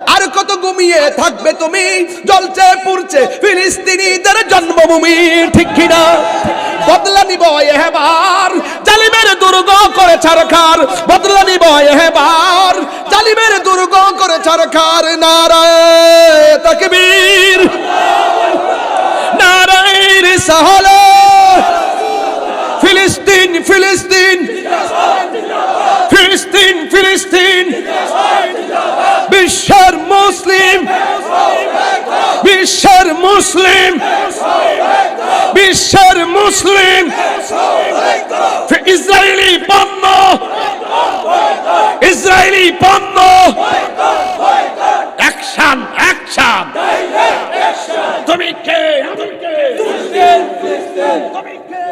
আর কত ঘুমিয়ে থাকবে তুমি? জ্বলছে, পুড়ছে ফিলিস্তিনিদের জন্মভূমি, ঠিক কিনা? বদলা নিব এবার। জালিমের দুর্গ করে? ছারখার বদলা নিব এবার। জালিমের দুর্গ করে? ছারখার নারায় তাকবীর। নারায় রিসালা ফিলিস্তিন ফিলিস্তিন ফিলিস্তিন। বিশ্বের মুসলিম। বিশ্বের মুসলিম। ইসরায়েলি পণ্য ইসরায়েলি পণ্য অ্যাকশন অ্যাকশন। তুমি কে? আমি কে? তুমি কে? আমি কে?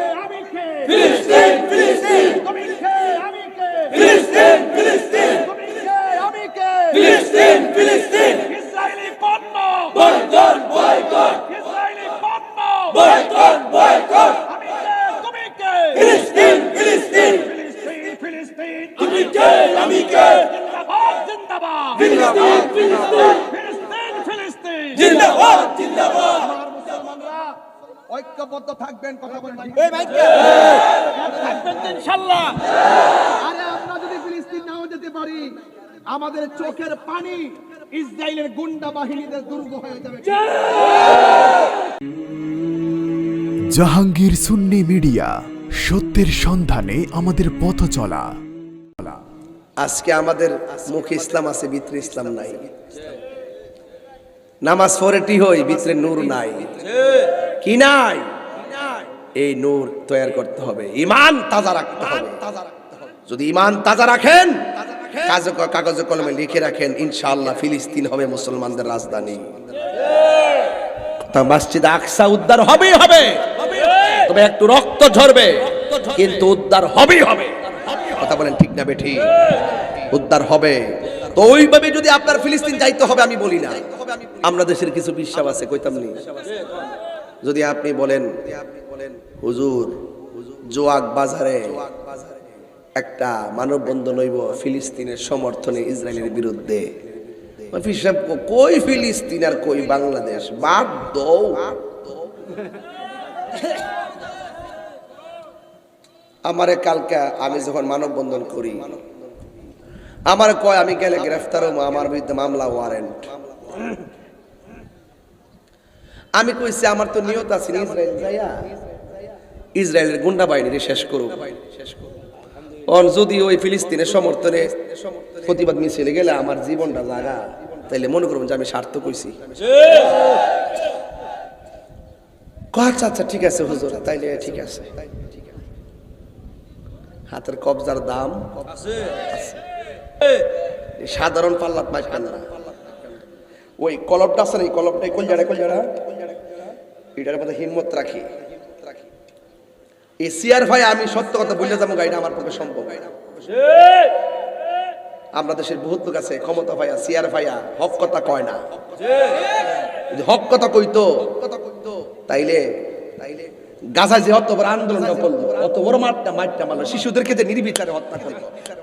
ফিলিস্তিন ফিলিস্তিন তুমি কে? আমি কে? ফিলিস্তিন ফিলিস্তিন তুমি কে? আমি কে? ফিলিস্তিন ফিলিস্তিন ইসরায়েলি পণ্য বয়কট বয়কট ইসরায়েলি পণ্য বয়কট বয়কট আমি কে তুমি কে ফিলিস্তিন ফিলিস্তিন ফিলিস্তিন ফিলিস্তিন তুমি কে আমি কে জিন্দাবাদ জিন্দাবাদ ফিলিস্তিন ফিলিস্তিন ফিলিস্তিন ফিলিস্তিন জিন্দাবাদ জিন্দাবাদ আমার মুসলমানরা ঐক্যবদ্ধ থাকবেন কথা বলেন থাকবেন তো ইনশাআল্লাহ আরে আমরা যদি ফিলিস্তিন নাও যেতে পারি আমাদের চোখের পানি ইসরায়েলের গুন্ডা বাহিনীদের দুর্গ হয়ে যাবে। জাহাঙ্গীর সুন্নি মিডিয়া সত্যের সন্ধানে আমাদের পথ চলা। আজকে আমাদের মুখে ইসলাম আছে ভিতরে ইসলাম নাই। নামাজ পড়েটি হই ভিতরে নূর নাই। কি নাই? এই নূর তৈরি করতে হবে। ইমান তাজা রাখতে হবে। যদি ইমান তাজা রাখেন কাগজে কলমে লিখে রাখেন ইনশাআল্লাহ ফিলিস্তিন হবে মুসলমানদের রাজধানী। তা মসজিদ আকসা উদ্ধার হবেই হবে। তবে একটু রক্ত ঝরবে। কিন্তু উদ্ধার হবেই হবে। কথা বলেন ঠিক না বেঠি? উদ্ধার হবে। তো ওইভাবে যদি আপনার ফিলিস্তিন যাইতে হবে, আমি বলি না। আমরা দেশের কিছু বিশ্বাস আছে, কইতাম নি। যদি আপনি বলেন, হুজুর, জোয়াক বাজারে একটা মানববন্ধন হইব ফিলিস্তিনের সমর্থনে ইসরায়েলের বিরুদ্ধে। কই ফিলিস্তিন আর কই বাংলাদেশ? বাদ দৌ আমারে কালকে আমি যখন মানববন্ধন করি আমার কয়, আমি গেলে গ্রেফতার হব, আমার বিরুদ্ধে মামলা ওয়ারেন্ট আমি কইছি, আমার তো নিয়ত আছে ইসরায়েল যাইয়া। ইসরায়েলের গুন্ডা বাহিনী শেষ করুক। অন, যদি ওই ফিলিস্তিনের সমর্থনে প্রতিবাদ মিছিলে গেলে আমার জীবনটা লাগা, তাইলে মনে করবেন যে আমি স্বার্থ কইছি আচ্ছা আচ্ছা ঠিক আছে হুজুর, তাইলে ঠিক আছে। হাতের কবজার দাম আছে। সাধারণ পাল্লাত মাছ কেন না। ওই কলপটা আছে না, এই কলপটা কল জাড়া কল জাড়া এটার মধ্যে হিম্মত রাখি। এই সিয়ার ভাই, আমি সত্য কথা বললে যাব গাড়িটা আমার পক্ষে সম্ভব। আমরা দেশের বহুত লোক আছে, ক্ষমতা ভাইয়া, সিয়ার ভাইয়া, হক কথা কয় না। হক কথা কইতো তাইলে তাইলে গাজা যে অত বড় আন্দোলন করল, অত বড় মাঠটা মাঠটা মারলো, শিশুদেরকে যে নির্বিচারে হত্যা করল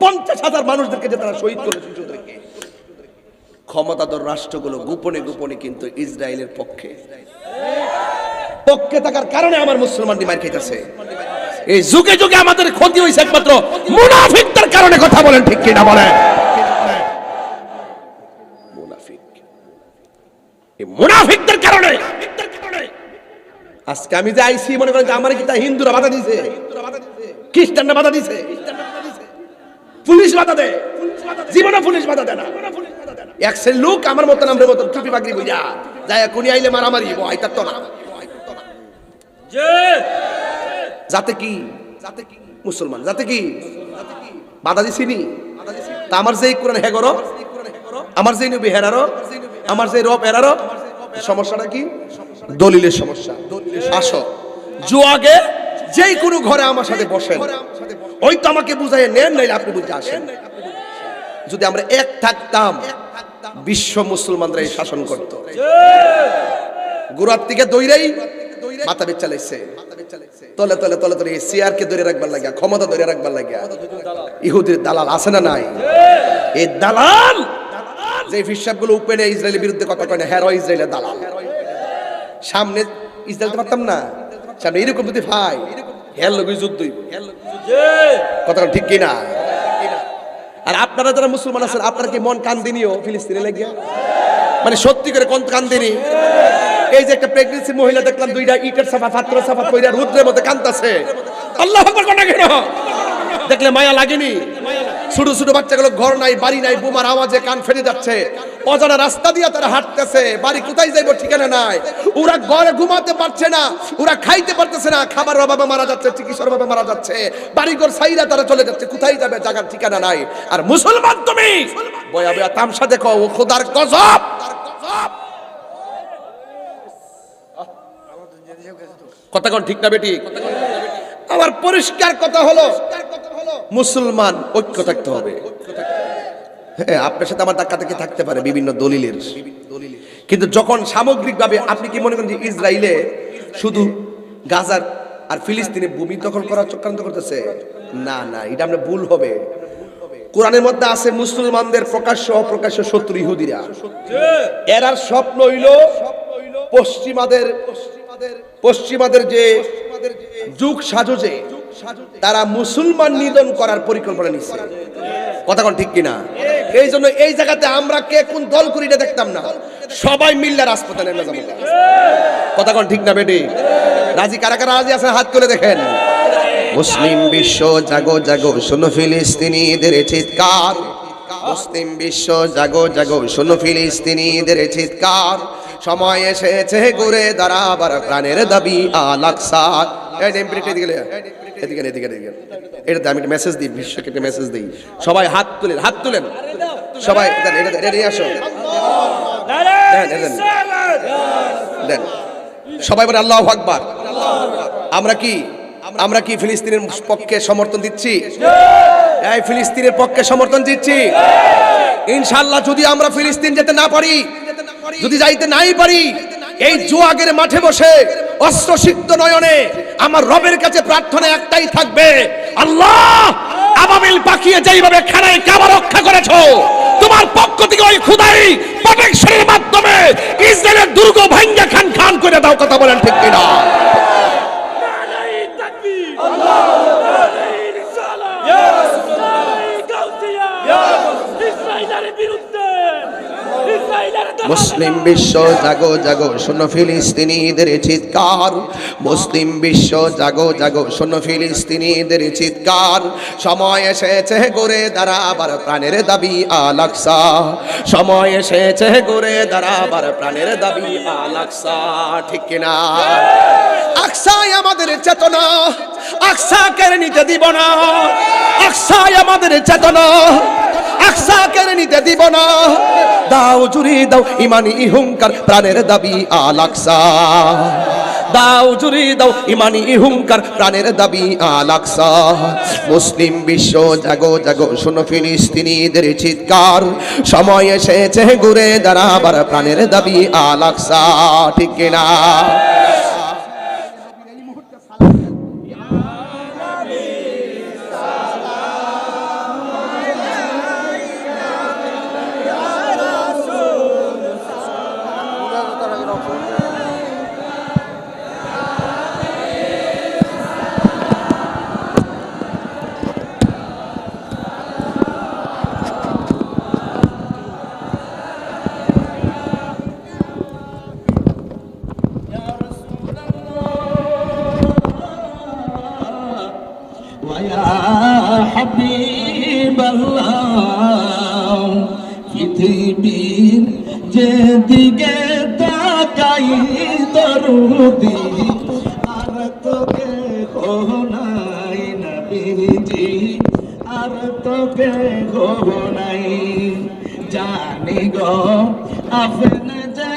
পঞ্চাশ হাজার মানুষদেরকে যে তারা শহীদ করল শিশুদেরকে। ক্ষমতাধর রাষ্ট্রগুলো গোপনে গোপনে কিন্তু ইসরায়েলের পক্ষে। পক্ষে থাকার কারণে আমার মুসলমানটি মার খাইতেছে। এই যুগে যুগে আমাদের ক্ষতি হয়েছে একমাত্র মুনাফিকদের কারণে কথা বলেন ঠিক কিনা বলেন। মুনাফিক। এই মুনাফিকদের কারণে আজকে আমি যে আইসি মনে করেন আমার কি তা হিন্দুরা বাধা দিছে? খ্রিস্টানরা বাধা দিছে। পুলিশ বাধা দেয়। জীবনে পুলিশ বাধা দেয় না। এক শ্রেণির লোক আমার মতন আমার মতন টুপি পাগড়ি বুঝা যায় কোনি আইলে মারামারি তো না যাতে কি যাতে কি? মুসলমান, যাতে কি? বাধা তা আমার যে কোরআন হে করো, আমার যে নবী হেরারো, আমার যে রব হেরারো, সমস্যাটা কি? দলিলের সমস্যা। আসো। জোয়াগে যেই কোনো ঘরে আমার সাথে বসেন। ওই তো আমাকে বুঝাই নেন নাইলে আপনি বুঝে আসেন। যদি আমরা এক থাকতাম বিশ্ব মুসলমানরা এই শাসন করত। গুরার থেকে দইরাই মাথা বেচ চালাইছে তলে তলে তলে তলে সিআর কে ধরে রাখবার লাগিয়া ক্ষমতা ধরে রাখবার লাগিয়া। ইহুদির দালাল আছে না নাই? এই দালাল! যে হিসাবগুলো উপেনে ইসরায়েলের বিরুদ্ধে কথা কয় না হ্যারো ইসরায়েলের দালাল। সামনে ইসরায়েলতে পারতাম না। সামনে এরকম যদি ভাই হ্যার লোক যুদ্ধ হইব। কথা কন ঠিক কিনা? আর আপনারা যারা মুসলমান আছেন, আপনারা কি মন কান্দিনিও ফিলিস্তিনে লেগে মানে সত্যি করে কোন কান্দিনি? এই যে একটা প্রেগনেন্সি মহিলা দেখলাম, দুইটা ইটের সাফা পাত্র সাফা কইরা রুদ্রের মধ্যে কান্দাছে আল্লাহ আকবার কোনা কেন? দেখলে মায়া লাগেনি? ছোট ছোট বাচ্চাগুলো ঘর নাই, বাড়ি নাই, বোমার আওয়াজে কান ফেটে যাচ্ছে। অজানা রাস্তা দিয়ে তারা হাঁটতেছে। বাড়ি কোথায় যাইবো ঠিকানা নাই। ওরা ঘরে ঘুমাতে পারছে না, ওরা খাইতে পারতেছে না। খাবার অভাবে মারা যাচ্ছে, চিকিৎসার অভাবে মারা যাচ্ছে। বাড়ি ঘর সাইরা তারা চলে যাচ্ছে, কোথায় যাবে জায়গার ঠিকানা নাই। আর মুসলমান তুমি, বয়া বয়া তামসা দেখো, ও খোদার গজব। কথা কোন ঠিক না বেটি? আমার পরিষ্কার কথা হলো, মুসলমান ঐক্য থাকতে হবে। হ্যাঁ আপনার সাথে আমার ধাক্কা থেকে থাকতে পারে বিভিন্ন দলিলের। কিন্তু যখন সামগ্রিকভাবে আপনি কি মনে করেন যে ইসরায়েলে শুধু গাজার আর ফিলিস্তিনে ভূমি দখল করার চক্রান্ত করতেছে? না না, এটা আমরা ভুল হবে। কোরআনের মধ্যে আছে মুসলমানদের প্রকাশ্য, অপ্রকাশ্য শত্রু ইহুদিরা। এরার স্বপ্ন হইল পশ্চিমাদের পশ্চিমাদের যে যুগ সাজোজে, তারা মুসলমান নিধন করার পরিকল্পনা নিচ্ছে কথা কোন ঠিক কিনা? এই জন্য এই জায়গাতে আমরা কে কোন দল করি এটা দেখতাম না। সবাই মিললে রাজপথে নেমে যাব। কথা কোন ঠিক না বেটি? রাজি কারা কারা রাজি আছেন? হাত তুলে দেখেন। মুসলিম বিশ্ব জাগো জাগো শোনো ফিলিস্তিনিদের চিৎকার। মুসলিম বিশ্ব জাগো জাগো শোনো ফিলিস্তিনিদের চিৎকার। সময় এসেছে ঘুরে দাঁড়াবার প্রাণের দাবি আলাকসা এই টেম্পারেচার এদিকে। এদিকে এদিকে নে, এটাতে আমি মেসেজ দিই বিশ্বকে একটা মেসেজ দিই। সবাই হাত তুলেন হাত তুলেন। সবাই, দেন আসো। দেন সবাই বলে, আল্লাহ আকবার। আমরা কি আমরা কি ফিলিস্তিনের পক্ষে সমর্থন দিচ্ছি? এই ফিলিস্তিনের পক্ষে সমর্থন দিচ্ছি। ইনশাল্লাহ যদি আমরা ফিলিস্তিন যেতে না পারি, যদি যাইতে নাই পারি, এই জোয়াগের মাঠে বসে অস্ত্র সিদ্ধ নয়নে, আমার রবের কাছে প্রার্থনা একটাই থাকবে, আল্লাহ, আবাবিল পাখিয়ে যেইভাবে খানায় কাবা রক্ষা করেছ তোমার পক্ষ থেকে ওই খুদাই প্রোটেকশনের মাধ্যমে ইসরায়েলের দুর্গ ভাঙ্গা খান খান করে দাও, কথা বলেন ঠিক মুসলিম বিশ্ব জাগো জাগো, শোনো ফিলিস্তিনিদের চিৎকার। মুসলিম বিশ্ব জাগো জাগো, শোনো ফিলিস্তিনিদের চিৎকার। সময় এসেছে গড়ে দাঁড়াবার প্রাণের দাবি আলাকসা সময় এসেছে গড়ে দাঁড়াবার প্রাণের দাবি আলাকসা ঠিক কিনা? আকসাই আমাদের চেতনা আকসা কেড়ে নিতে দিব না। আকসাই আমাদের চেতনা আকসা কেড়ে নিতে দিব না। দাও জুড়ি, দাও ইমানি হুঙ্কার প্রাণের দাবি আলাকসা দাও জুড়ি, দাও ইমানি হুঙ্কার প্রাণের দাবি আলাকসা মুসলিম বিশ্ব, জাগো জাগো, শোনো ফিলিস্তিনিদের চিৎকার। সময় এসেছে, ঘুরে দাঁড়াবার প্রাণের দাবি আলাকসা ঠিক কিনা? পৃথিবীর যেদিকে তাকাই দরুদি, আর তোকে নাই নবীজি, আর তোকে নাই। জানি গো, আপন যে